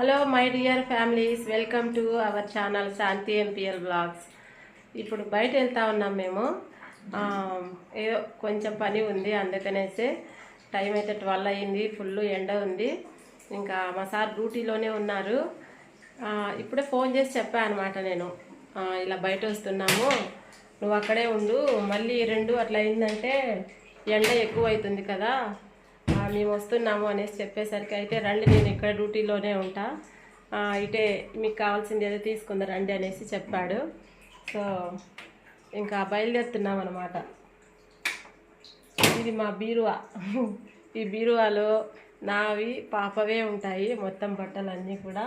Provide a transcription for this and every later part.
Hello my dear families welcome to our channel Shanti MPL blogs ఇప్పుడు బయట వెళ్తా ఉన్నాం మేము. ఏదో కొంచెం పని ఉంది అందుకనేసి టైం అయితే ట్వెల్వ్ అయ్యింది ఫుల్ ఎండ ఉంది. ఇంకా మా సార్ డ్యూటీలోనే ఉన్నారు. ఇప్పుడే ఫోన్ చేసి చెప్పా అనమాట నేను. ఇలా బయట వస్తున్నాము. నువ్వు అక్కడే ఉండు. మళ్ళీ రెండు అట్లా అయిందంటే ఎండ ఎక్కువ అవుతుంది కదా. మేము వస్తున్నాము అనేసి చెప్పేసరికి అయితే రండి నేను ఇక్కడ డ్యూటీలోనే ఉంటా. ఇటే మీకు కావాల్సింది ఏదో తీసుకుందా రండి అనేసి చెప్పాడు. సో ఇంకా బయలుదేరుతున్నాం అనమాట ఇది మా బీరువా. ఈ బీరువాలో నావి పాపవే ఉంటాయి మొత్తం బట్టలన్నీ కూడా.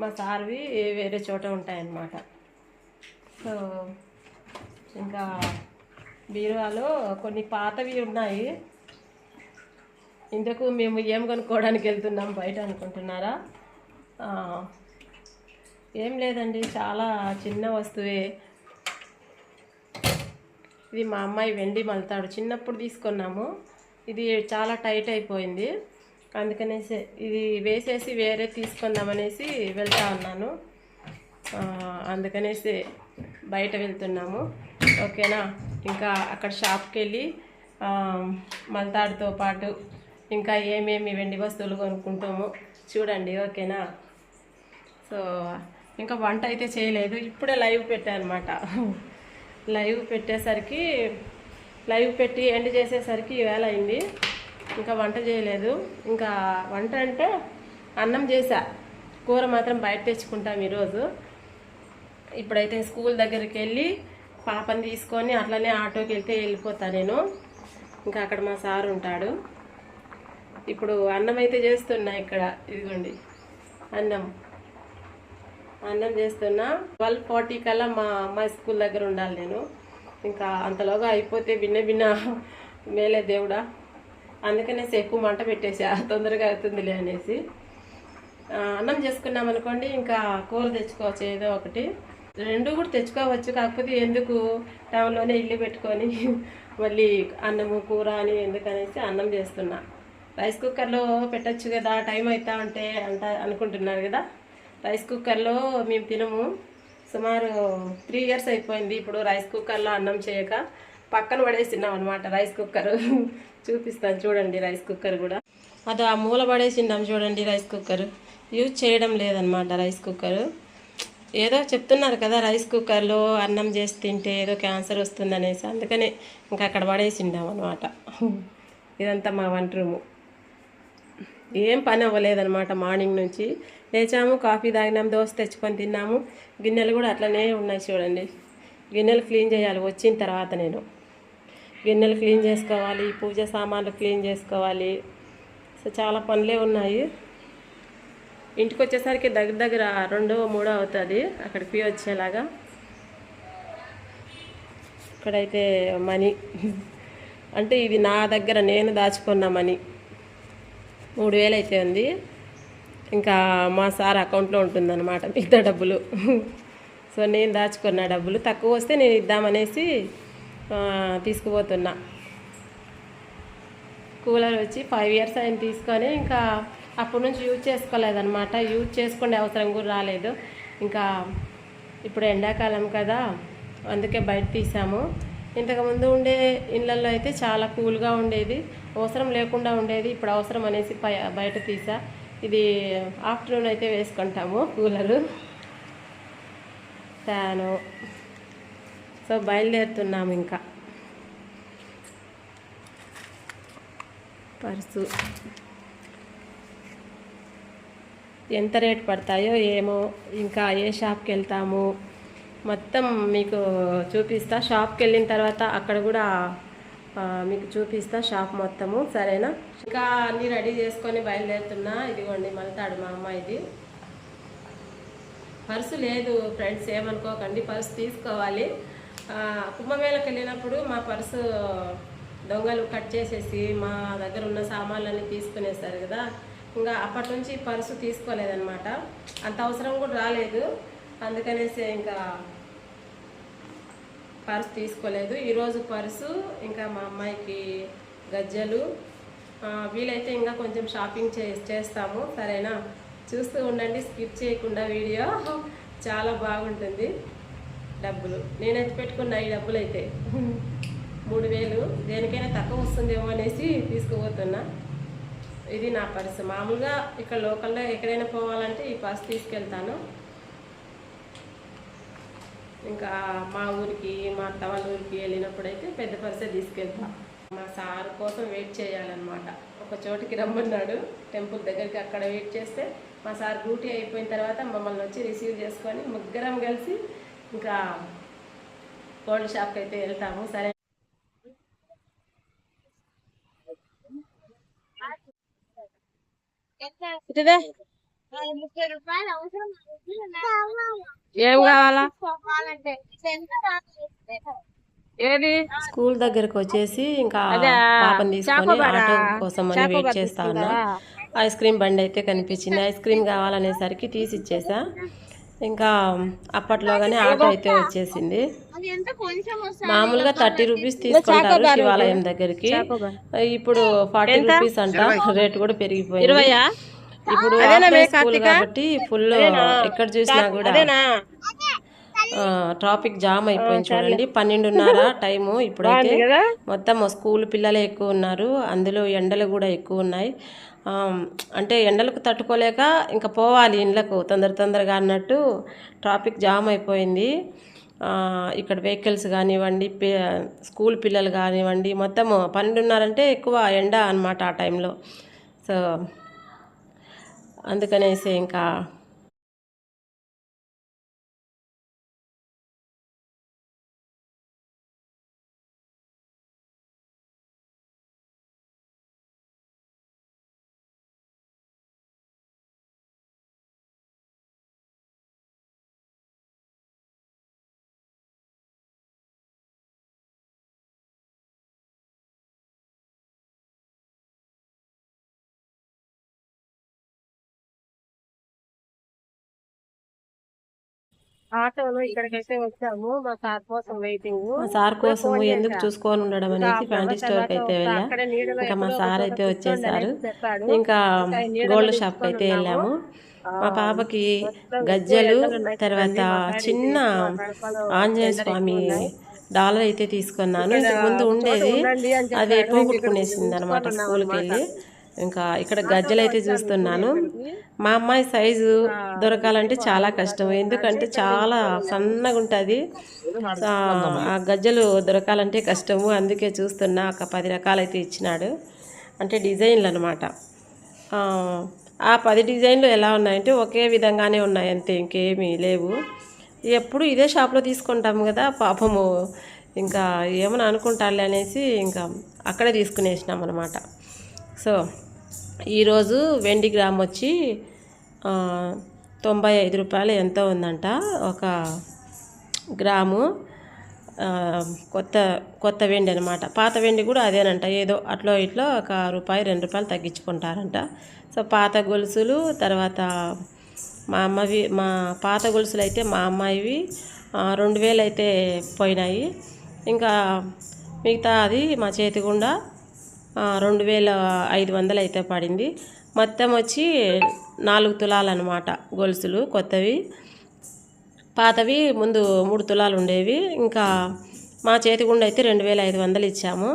మా సార్వి వేరే చోట ఉంటాయన్నమాట. సో ఇంకా బీరువాలో కొన్ని పాతవి ఉన్నాయి. ఇంతకు మేము ఏం కొనుక్కోవడానికి వెళ్తున్నాం బయట అనుకుంటున్నారా? ఏం లేదండి చాలా చిన్న వస్తువే. ఇది మా అమ్మాయి వెండి మల్తాడు చిన్నప్పుడు తీసుకున్నాము. ఇది చాలా టైట్ అయిపోయింది. అందుకనేసి ఇది వేసేసి వేరే తీసుకుందామనేసి వెళ్తా ఉన్నాను. అందుకనేసి బయట వెళ్తున్నాము. ఓకేనా? ఇంకా అక్కడ షాప్కి వెళ్ళి మల్తాడుతో పాటు ఇంకా ఏమేమి వెండి వస్తువులు కొనుక్కుంటాము చూడండి ఓకేనా? సో ఇంకా వంట అయితే చేయలేదు. ఇప్పుడే లైవ్ పెట్టానమాట లైవ్ పెట్టేసరికి లైవ్ పెట్టి ఎండ్ చేసేసరికి వేళ అయింది. ఇంకా వంట చేయలేదు. ఇంకా వంట అంటే అన్నం చేశా. కూర మాత్రం బయట తెచ్చుకుంటాం ఈరోజు. ఇప్పుడైతే స్కూల్ దగ్గరికి వెళ్ళి పాపని తీసుకొని అట్లనే ఆటోకి వెళ్తే వెళ్ళిపోతా నేను. ఇంకా అక్కడ మా సార్ ఉంటాడు. ఇప్పుడు అన్నం అయితే చేస్తున్నా ఇక్కడ ఇదిగోండి. అన్నం. అన్నం చేస్తున్నా. ట్వెల్వ్ ఫార్టీ కల్లా మా అమ్మాయి స్కూల్ దగ్గర ఉండాలి నేను. ఇంకా అంతలోగా అయిపోతే భిన్న భిన్న మేలే దేవుడా. అందుకనేసి ఎక్కువ మంట పెట్టేసా తొందరగా అవుతుందిలే అనేసి. అన్నం చేసుకున్నాం అనుకోండి ఇంకా కూర తెచ్చుకోవచ్చు ఏదో ఒకటి. రెండు కూడా తెచ్చుకోవచ్చు కాకపోతే ఎందుకు టౌన్లోనే ఇల్లు పెట్టుకొని మళ్ళీ అన్నము కూర అని ఎందుకనేసి అన్నం చేస్తున్నా. రైస్ కుక్కర్లో పెట్టచ్చు కదా టైం అవుతా ఉంటే అంట అనుకుంటున్నారు కదా. రైస్ కుక్కర్లో మేము తినము. సుమారు త్రీ ఇయర్స్ అయిపోయింది ఇప్పుడు రైస్ కుక్కర్లో అన్నం చేయక. పక్కన పడేసినాం అనమాట రైస్ కుక్కర్. చూపిస్తాను చూడండి రైస్ కుక్కర్ కూడా. అది ఆ మూల పడేసిండాం చూడండి రైస్ కుక్కర్. యూజ్ చేయడం లేదనమాట రైస్ కుక్కర్. ఏదో చెప్తున్నారు కదా రైస్ కుక్కర్లో అన్నం చేసి తింటే ఏదో క్యాన్సర్ వస్తుందనేసి అందుకనే ఇంకా అక్కడ పడేసిండాం అనమాట ఇదంతా మా వంట రూము. ఏం పని అవ్వలేదన్నమాట మార్నింగ్ నుంచి. లేచాము కాఫీ తాగినాం దోశ తెచ్చుకొని తిన్నాము. గిన్నెలు కూడా అట్లనే ఉన్నాయి చూడండి. గిన్నెలు క్లీన్ చేయాలి వచ్చిన తర్వాత నేను. గిన్నెలు క్లీన్ చేసుకోవాలి పూజ సామాన్లు క్లీన్ చేసుకోవాలి. సో చాలా పనులే ఉన్నాయి. ఇంటికి వచ్చేసరికి దగ్గర దగ్గర రెండో మూడో అవుతుంది అక్కడికి వచ్చేలాగా. ఇక్కడైతే మనీ. అంటే ఇది నా దగ్గర నేను దాచుకున్న మనీ. మూడు వేలు అయితే ఉంది. ఇంకా మా సార్ అకౌంట్లో ఉంటుందన్నమాట మిగతా డబ్బులు. సో నేను దాచుకున్న డబ్బులు. తక్కువ వస్తే నేను ఇద్దామనేసి తీసుకుపోతున్నా. కూలర్ వచ్చి ఫైవ్ ఇయర్స్ ఆయన తీసుకొని ఇంకా అప్పటి నుంచి యూజ్ చేసుకోలేదన్నమాట. యూజ్ చేసుకునే అవసరం కూడా రాలేదు. ఇంకా ఇప్పుడు ఎండాకాలం కదా అందుకే బయట తీసాము. ఇంతకుముందు ఉండే ఇళ్ళల్లో అయితే చాలా కూల్గా ఉండేది. అవసరం లేకుండా ఉండేది. ఇప్పుడు అవసరం అనేసి బయట తీసా. ఇది ఆఫ్టర్నూన్ అయితే వేసుకుంటాము కూలరు. ఫ్యాను. సో బయలుదేరుతున్నాము ఇంకా. పర్సు. ఎంత రేట్ పడతాయో ఏమో. ఇంకా ఏ షాప్కి వెళ్తాము. మొత్తం మీకు చూపిస్తా. షాప్కి వెళ్ళిన తర్వాత అక్కడ కూడా మీకు చూపిస్తా షాప్ మొత్తము సరేనా? ఇంకా అన్నీ రెడీ చేసుకొని బయలుదేరుతున్నా. ఇదిగోండి మల్తాడు మా అమ్మాయిది పర్సు లేదు ఫ్రెండ్స్ ఏమనుకోకండి పర్సు తీసుకోవాలి. కుంభమేళకి వెళ్ళినప్పుడు మా పర్సు దొంగలు కట్ చేసేసి మా దగ్గర ఉన్న సామాన్లన్నీ తీసుకునేస్తారు కదా. ఇంకా అప్పటి నుంచి పర్సు తీసుకోలేదన్నమాట. అంత అవసరం కూడా రాలేదు. అందుకనేసి ఇంకా పర్స్ తీసుకోలేదు. ఈరోజు పర్సు ఇంకా మా అమ్మాయికి గజ్జలు. వీలైతే ఇంకా కొంచెం షాపింగ్ చే చేస్తాము. సరేనా? చూస్తూ ఉండండి స్కిప్ చేయకుండా వీడియో. చాలా బాగుంటుంది డబ్బులు. నేనైతే పెట్టుకున్న ఈ డబ్బులు అయితే మూడు వేలు దేనికైనా తక్కువ వస్తుందేమో అనేసి తీసుకుపోతున్నా. ఇది నా పర్స్. మామూలుగా ఇక్కడ లోకల్లో ఎక్కడైనా పోవాలంటే ఈ పర్స్ తీసుకెళ్తాను. ఇంకా మా ఊరికి మా అత్త వాళ్ళ ఊరికి వెళ్ళినప్పుడు అయితే పెద్ద పర్సే తీసుకెళ్తా. మా సార్ కోసం వెయిట్ చేయాలన్నమాట. ఒక చోటికి రమ్మన్నాడు. టెంపుల్ దగ్గరికి అక్కడ వెయిట్ చేస్తే మా సార్ డ్యూటీ అయిపోయిన తర్వాత మమ్మల్ని వచ్చి రిసీవ్ చేసుకొని ముగ్గురం కలిసి ఇంకా గోల్డ్ షాప్కి అయితే వెళ్తాము. సరే. ముప్పై రూపాయలు అవసరం. ఏం కావాలా? ఏది? స్కూల్ దగ్గరకు వచ్చేసి ఇంకా పాపని తీసుకొని ఆటో కోసం అని వెయిట్ చేస్తా ఉన్నా. ఐస్ క్రీమ్ బండి అయితే కనిపించింది. ఐస్ క్రీమ్ కావాలనేసరికి తీసి ఇచ్చేసా. ఇంకా అప్పట్లోగానే ఆటో అయితే వచ్చేసింది. అది ఎంత కొంచెం వస్తుంది మామూలుగా థర్టీ రూపీస్ తీసుకుంటారు శివాలయం దగ్గరికి. ఇప్పుడు ఫార్టీ రూపీస్ అంట. రేట్ కూడా పెరిగిపోయింది. ఇప్పుడు స్కూల్ కాబట్టి ఫుల్ ఎక్కడ చూసినా కూడా ట్రాఫిక్ జామ్ అయిపోయింది చూడండి. పన్నెండున్నర టైము ఇప్పుడైతే మొత్తం స్కూల్ పిల్లలే ఎక్కువ ఉన్నారు. అందులో ఎండలు కూడా ఎక్కువ ఉన్నాయి. అంటే ఎండలకు తట్టుకోలేక ఇంకా పోవాలి ఇండ్లకు తొందర తొందరగా అన్నట్టు ట్రాఫిక్ జామ్ అయిపోయింది. ఇక్కడ వెహికల్స్ కానివ్వండి స్కూల్ పిల్లలు కానివ్వండి మొత్తం పన్నెండున్నరంటే ఎక్కువ ఎండ అన్నమాట ఆ టైంలో సో అందుకనేసి ఇంకా ఆటోలో ఇక్కడికైతే వచ్చాము. మా సార్ కోసం వెయిటింగ్. మా సార్ కోసం ఎందుకు చూసుకొని ఉండడం అనేసి ఫ్యాంటీ స్టోర్కి అయితే వెళ్ళా. ఇంకా మా సార్ అయితే వచ్చేసారు. ఇంకా గోల్డ్ షాప్కి అయితే వెళ్ళాము. మా పాపకి గజ్జలు తర్వాత చిన్న ఆంజనేయ స్వామి డాలర్ అయితే తీసుకున్నాను. ఇంతకు ముందు ఉండేది అది పోగొట్టుకునేసింది అనమాట స్కూల్కి వెళ్ళి. ఇంకా ఇక్కడ గజ్జలు అయితే చూస్తున్నాను. మా అమ్మాయి సైజు దొరకాలంటే చాలా కష్టం. ఎందుకంటే చాలా సన్నగా ఉంటుంది ఆ గజ్జలు దొరకాలంటే కష్టము. అందుకే చూస్తున్నా ఒక పది రకాలు అయితే ఇచ్చినాడు. అంటే డిజైన్లు అనమాట ఆ పది డిజైన్లు ఎలా ఉన్నాయంటే ఒకే విధంగానే ఉన్నాయి అంతే ఇంకేమీ లేవు. ఎప్పుడు ఇదే షాప్లో తీసుకుంటాము కదా పాపము. ఇంకా ఏమని అనుకుంటారులే అనేసి ఇంకా అక్కడే తీసుకునేసినాం అనమాట సో ఈరోజు వెండి గ్రామ్ వచ్చి తొంభై ఐదు రూపాయలు ఎంతో ఉందంట. ఒక గ్రాము కొత్త కొత్త వెండి అనమాట పాత వెండి కూడా అదేనంట. ఏదో అట్లో ఇట్లో ఒక రూపాయి రెండు రూపాయలు తగ్గించుకుంటారంట. సో పాత గొలుసులు తర్వాత మా అమ్మవి మా పాత గొలుసులు అయితే మా అమ్మాయివి రెండు వేలు అయితే పోయినాయి. ఇంకా మిగతా అది మా చేతి గుండా రెండు వేల ఐదు వందలు అయితే పడింది. మొత్తం వచ్చి నాలుగు తులాలు అనమాట గొలుసులు కొత్తవి. పాతవి ముందు మూడు తులాలు ఉండేవి. ఇంకా మా చేతి గుండె అయితే రెండు వేల ఐదు వందలు ఇచ్చాము.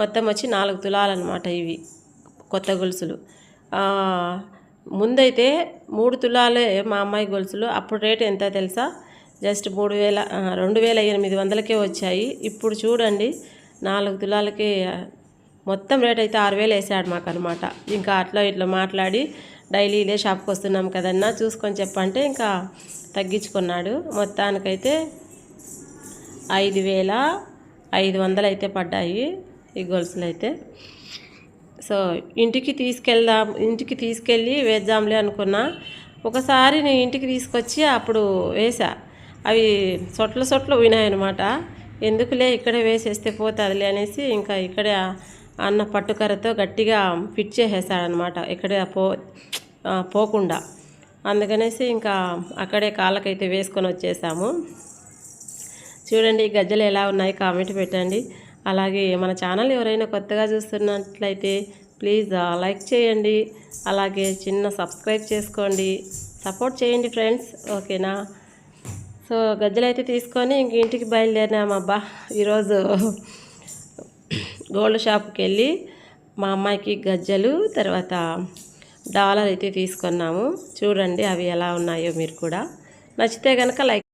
మొత్తం వచ్చి నాలుగు తులాలు అనమాట ఇవి కొత్త గొలుసులు. ముందైతే మూడు తులాలే మా అమ్మాయి గొలుసులు. అప్పుడు రేట్ ఎంత తెలుసా? జస్ట్ మూడు వేల రెండు వేల ఎనిమిది వందలకే వచ్చాయి. ఇప్పుడు చూడండి నాలుగు తులాలకి మొత్తం రేట్ అయితే ఆరు వేలు వేసాడు మాకు అనమాట ఇంకా అట్లా ఇట్లా మాట్లాడి డైలీ ఇదే షాప్కి వస్తున్నాం కదన్నా చూసుకొని చెప్పంటే ఇంకా తగ్గించుకున్నాడు. మొత్తానికైతే ఐదు వేల ఐదు వందలు అయితే పడ్డాయి ఈ గొలుసులు అయితే సో ఇంటికి తీసుకెళ్దాం ఇంటికి తీసుకెళ్ళి వేద్దాంలే అనుకున్నా. ఒకసారి నేను ఇంటికి తీసుకొచ్చి అప్పుడు వేసా అవి సొట్ల సొట్లు పోయినాయన్నమాట. ఎందుకులే ఇక్కడే వేసేస్తే పోతుందిలే అనేసి ఇంకా ఇక్కడే అన్న పట్టుకర్రతో గట్టిగా ఫిట్ చేసేసాడనమాట ఇక్కడే పో పోకుండా. అందుకనేసి ఇంకా అక్కడే కాళ్ళకైతే వేసుకొని వచ్చేసాము. చూడండి గజ్జలు ఎలా ఉన్నాయి కామెంట్ పెట్టండి. అలాగే మన ఛానల్ ఎవరైనా కొత్తగా చూస్తున్నట్లయితే ప్లీజ్ లైక్ చేయండి. అలాగే చిన్న సబ్స్క్రైబ్ చేసుకోండి. సపోర్ట్ చేయండి ఫ్రెండ్స్. ఓకేనా? సో గజ్జలు అయితే తీసుకొని ఇంక ఇంటికి బయలుదేరినామబ్బా. ఈరోజు గోల్డ్ షాప్కి వెళ్ళి మా అమ్మాయికి గజ్జలు తర్వాత డాలర్ అయితే తీసుకున్నాము. చూడండి అవి ఎలా ఉన్నాయో మీరు కూడా. నచ్చితే కనుక లైక్